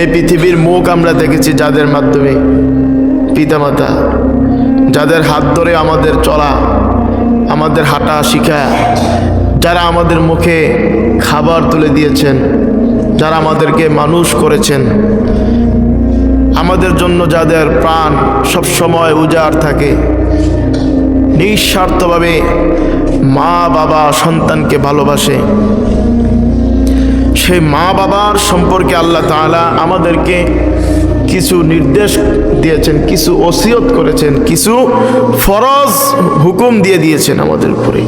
এই পৃথিবীর মুখ আমরা দেখেছি যাদের মাধ্যমে পিতামাতা, যাদের হাত ধরে আমাদের চলা, আমাদের হাঁটা শিখা, যারা আমাদের মুখে খাবার তুলে দিয়েছেন, যারা আমাদেরকে মানুষ করেছেন, আমাদের জন্য যাদের প্রাণ সব সময় উজাড় থাকে, নিঃস্বার্থভাবে মা বাবা সন্তানকে ভালোবাসে সেই মা বাবার সম্পর্কে আল্লাহ তাআলা আমাদেরকে কিছু নির্দেশ দিয়েছেন কিছু ওসিয়ত করেছেন কিছু ফরজ হুকুম দিয়ে দিয়েছেন আমাদের উপরে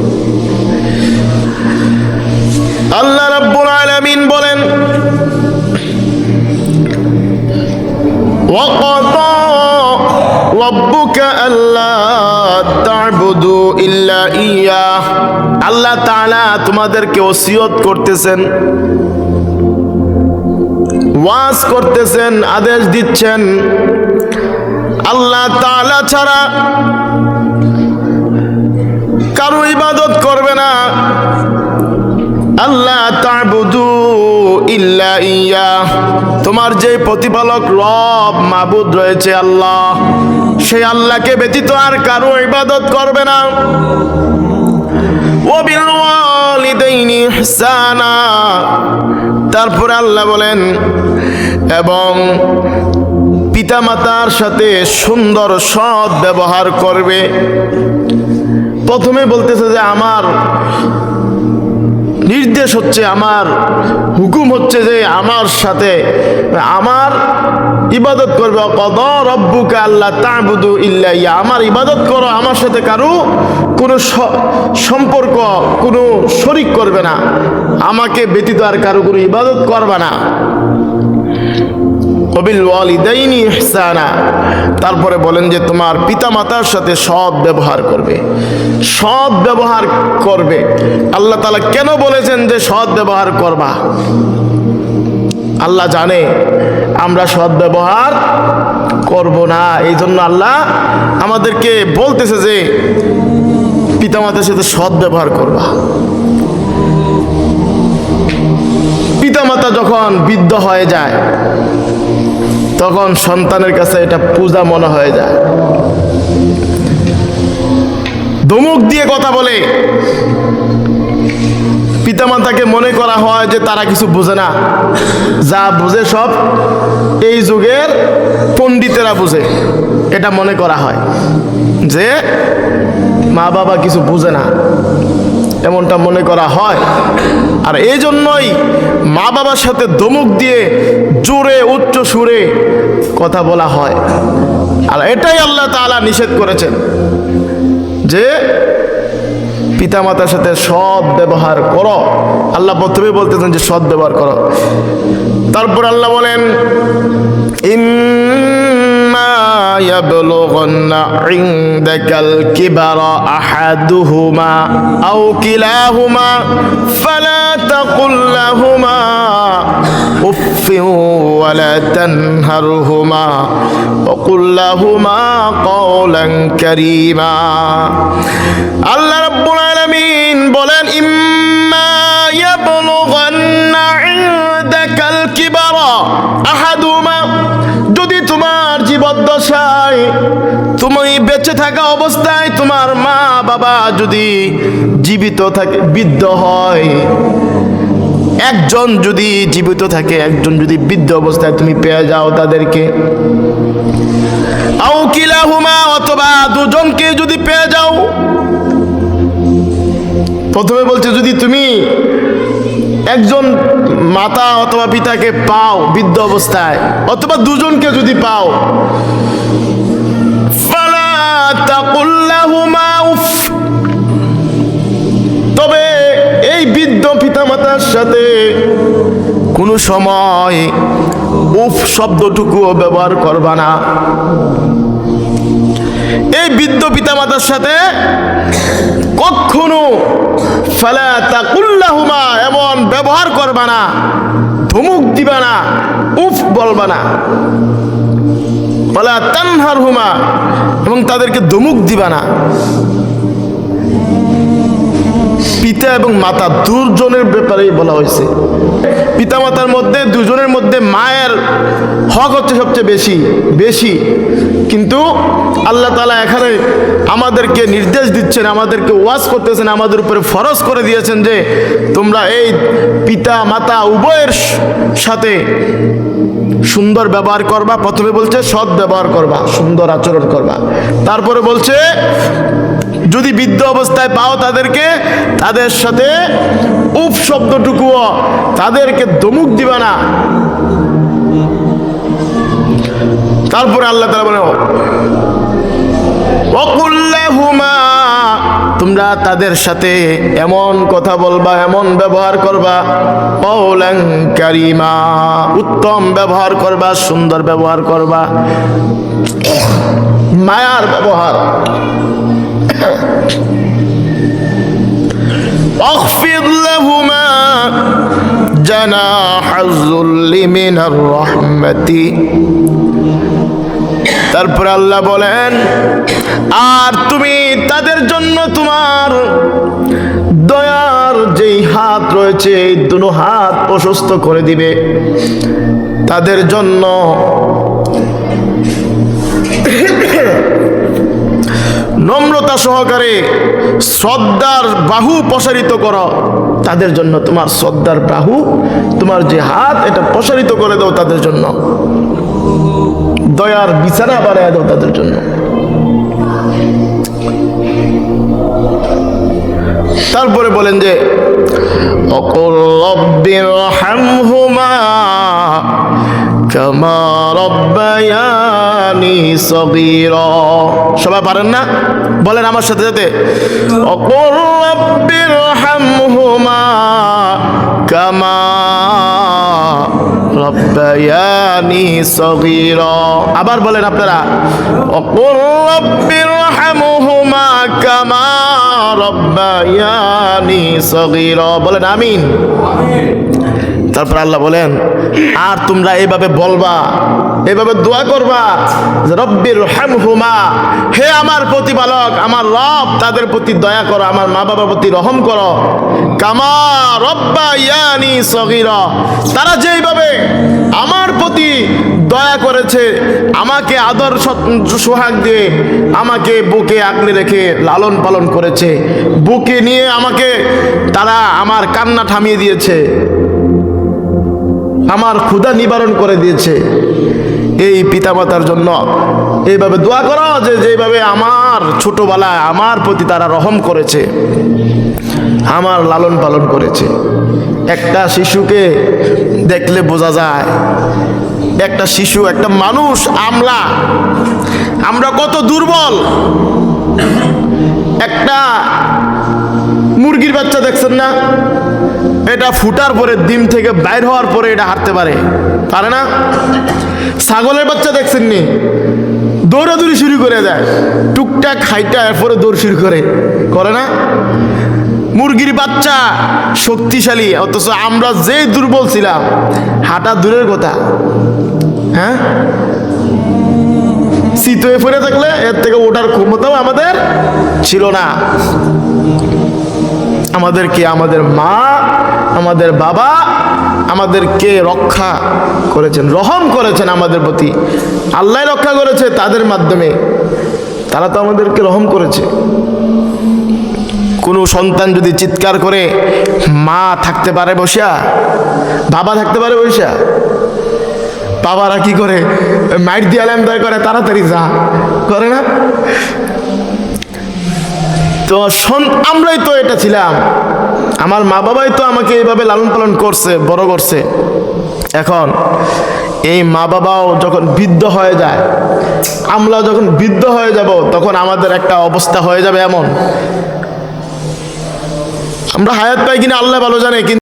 আল্লাহ রাব্বুল আলামিন বলেন وقضى ربك ألا تعبدوا إلا إياه আল্লাহ তাআলা তোমাদেরকে ওসিয়ত করতেছেন ওয়াজ করতেছেন, আদেশ দিচ্ছেন। আল্লাহ তাআলা ছাড়া কারও ইবাদত করবে না। আল্লাহ তা'বুদু ইল্লা ইয়া। তোমার যে প্রতিপালক রব, মাবুদ রয়েছে আল্লাহ। সেই আল্লাহকে ব্যতীত আর কারও ইবাদত করবে না। ও বিল ওয়ালিদাইনি ইহসানা। তারপরে আল্লাহ বলেন, এবং পিতামাতার সাথে সুন্দর সৎ ব্যবহার করবে। প্রথমে বলতেছে যে, আমার নির্দেশ হচ্ছে, আমার হুকুম হচ্ছে যে, আমার সাথে, আমার ইবাদত করবে। কদ রব্বুকে আল্লাহ তাবুদু ইল্লা ইয়া আমার ইবাদত করো, আমার সাথে কারও কোনো সম্পর্ক, কোনো শরিক করবে না। আমাকে ব্যতীত আর কারও কোনো ইবাদত করবা না। তারপরে বলেন যে, তোমার পিতা মাতার সাথে সৎ ব্যবহার করবে। সৎ ব্যবহার করবে। আল্লাহ তালা কেন বলেছেন যে সৎ ব্যবহার করবা? আল্লাহ জানে, আমরা সৎ ব্যবহার করব না। এই জন্য আল্লাহ আমাদেরকে বলতেছে যে, পিতামাতার সাথে সৎ ব্যবহার করবা। পিতামাতা যখন বৃদ্ধ হয়ে যায়, তখন সন্তানের কাছে এটা পূজা মনে হয়ে যায়। ধমক দিয়ে কথা বলে। পিতামাতাকে মনে করা হয় যে তারা কিছু বোঝে না। যা বুঝে সব এই যুগের পণ্ডিতেরা বুঝে। এটা মনে করা হয় যে মা বাবা কিছু বুঝে না। এমনটা মনে করা হয়। আর এই জন্যই মা বাবার সাথে দমুক দিয়ে জোরে, উচ্চ সুরে কথা বলা হয়। আর এটাই আল্লাহ তাআলা নিষেধ করেছেন যে, পিতামাতার সাথে সৎ ব্যবহার করো। আল্লাহ প্রথমে বলতেছেন যে সৎ ব্যবহার করো। তারপর আল্লাহ বলেন ইম্মা يبلغن عندك الكبر أحدهما أو كلاهما فلا تقل لهما أف ولا تنهرهما وقل لهما قولا كريما الله رب العالمين بولن إما يبلغن عندك الكبر أحدهما জীবদ্দশায়। তুমি বেঁচে থাকা অবস্থায় তোমার মা, বাবা যদি জীবিত থাকে, বৃদ্ধ হয়, একজন যদি জীবিত থাকে, একজন যদি বৃদ্ধ অবস্থায় তুমি পেয়ে যাও তাদেরকে। আও কিলাহুমা অথবা দুজনকে যদি পেয়ে যাও। প্রথমে বলছে, যদি তুমি একজন মাতা অথবা পিতাকে পাও বৃদ্ধ অবস্থায়, অথবা দুজনকে যদি পাও। তবে এই বৃদ্ধ পিতামাতার সাথে কোনো সময় উফ শব্দটুকুও ব্যবহার করবা না। এই বৃদ্ধ পিতামাতার সাথে কখনো ফালা তাকুল্লাহুমা এমন ব্যবহার করবা না, ধুমুক দিবা না, উফ বলবা না। ফালা তানহার হুমা এবং তাদেরকে ধুমুক দিবা না। পিতা এবং মাতা দুজনের ব্যাপারেই বলা হয়েছে। পিতামাতার মধ্যে, দুজনের মধ্যে মায়ের হক হচ্ছে সবচেয়ে বেশি বেশি। কিন্তু আল্লাহ তালা এখানে আমাদেরকে নির্দেশ দিচ্ছেন, আমাদেরকে ওয়াজ করতেছেন, আমাদের উপরে ফরজ করে দিয়েছেন যে তোমরা এই পিতা মাতা উভয়ের সাথে সুন্দর ব্যবহার করবা। প্রথমে বলছে সৎ ব্যবহার করবা, সুন্দর আচরণ করবা। তারপরে বলছে যদি বৃদ্ধ অবস্থায় পাও তাদেরকে, তাদের সাথে উপ শব্দটুকুও তাদেরকে দমুক দিবা না। তারপরে আল্লাহ তালা বলে তোমরা তাদের সাথে এমন কথা বলবা, এমন ব্যবহার করবা কারিমা, উত্তম ব্যবহার করবা, সুন্দর ব্যবহার করবা, মায়ার ব্যবহার। اخفض لهما جناح الذل من الرحمة তারপর আল্লাহ বলেন আর তুমি তাদের জন্য তোমার দয়ার যেই হাত রয়েছে এই দুটো হাত প্রশস্ত করে দিবে তাদের জন্য নম্রতা সহকারে শ্রদ্ধার বাহু প্রসারিত করো। তাদের জন্য তোমার শ্রদ্ধার বাহু, তোমার যে হাত, এটা প্রসারিত করে দাও তাদের জন্য। দয়ার বিছানা বানায় দাও তাদের জন্য। তারপরে বলেন যে, অকল সবাই পারেন না? বলেন আমার সাথে সাথে। রব্বির হামহুমা কামা আবার বলেন আপনারা বলেন আমিন। তারপর আল্লাহ বলেন, আর তোমরা এইভাবে বলবা এইভাবে দোয়া করবা রব্বির হামহুমা, হে আমার প্রতিপালক, আমার রব, তাদের প্রতি দয়া করো, আমার মা বাবার প্রতি রহম করো। কামা রব্বা ইয়ানি সগীরা, তারা যেইভাবে আমার প্রতি দয়া করেছে, আমাকে আদর সোহাগ দিয়ে আমাকে বুকে আঁকড়ে রেখে লালন পালন করেছে। বুকে নিয়ে আমাকে তারা আমার কান্না থামিয়ে দিয়েছে। আমার ক্ষুধা নিবারণ করে দিয়েছে। এই পিতামাতার জন্য এইভাবে দোয়া করো যে যেভাবে আমার ছোটবেলায় আমার প্রতি তারা রহম করেছে, আমার লালন পালন করেছে। একটা শিশুকে দেখলে বোঝা যায়, একটা শিশু, একটা মানুষ আমলা আমরা কত দুর্বল। একটা মুরগির বাচ্চা দেখছেন না, এটা ফুটার পরে, ডিম থেকে বাইর হওয়ার পরে এটা হাঁটতে পারে। পারে না? ছাগলের বাচ্চা দেখছেন নি দৌড়াদৌড়ি শুরু করে দেয়। টুকটাক খাইটা এরপরে দৌড় শুরু করে। করে না? মুরগির বাচ্চা শক্তিশালী, অথচ আমরা যে দুর্বল ছিলাম, হাঁটা দূরের কথা। হ্যাঁ? শীত হয়ে পড়ে থাকলে এর থেকে ওঠার ক্ষমতাও আমাদের ছিল না। আমাদেরকে আমাদের মা, আমাদের বাবা আমাদেরকে রক্ষা করেছেন, রহম করেছেন আমাদের প্রতি। আল্লাহ রক্ষা করেছে তাদের মাধ্যমে। তারা তো আমাদেরকে রহম করেছে। কোনো সন্তান যদি চিৎকার করে, মা থাকতে পারে বসিয়া, বাবা থাকতে পারে বসিয়া, বাবারা কি করে, মাইট দিয়ে আলাম দয় করে, তাড়াতাড়ি যা। করে না? তো আমরাই তো এটা ছিলাম। আমার মা বাবাই তো আমাকে এইভাবে লালন পালন করছে, বড় করছে। এখন এই মা বাবাও যখন বৃদ্ধ হয়ে যায়, আমরা যখন বৃদ্ধ হয়ে যাব, তখন আমাদের একটা অবস্থা হয়ে যাবে এমন। আমরা হায়াত পাই কিনা আল্লাহ ভালো জানে, কিন্তু